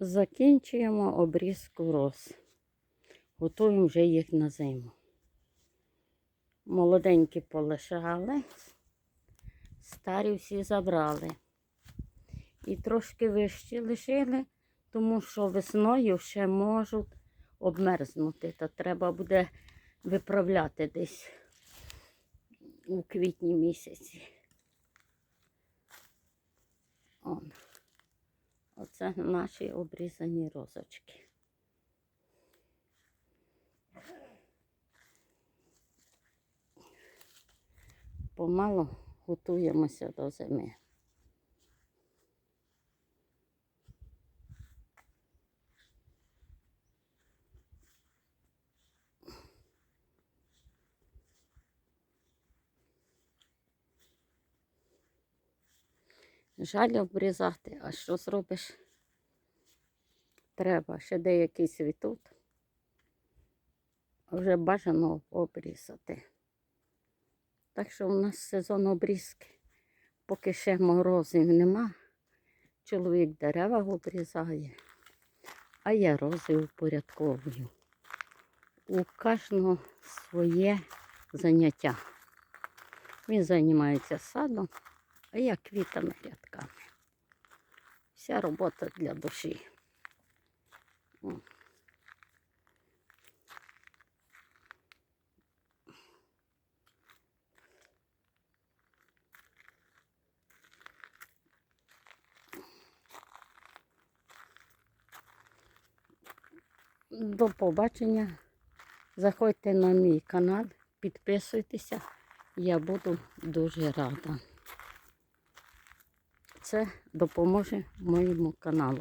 Закінчуємо обрізку роз. Готуємо вже їх на зиму. Молоденькі полишали, старі всі забрали. І трошки вищі лишили, тому що весною ще можуть обмерзнути. Та треба буде виправляти десь у квітні місяці. Он. Оце наші обрізані розочки. Помалу готуємося до зими. Жаль обрізати, а що зробиш? Треба ще деякі цвітуть. А Вже бажано обрізати. Так що у нас сезон обрізки. Поки ще морозів нема. Чоловік дерева обрізає, а я рози упорядковую. У кожного своє заняття. Він займається садом, а я квітами рядками. Вся робота для душі. О. До побачення. Заходьте на мій канал, підписуйтеся. Я буду дуже рада. Це допоможе моєму каналу.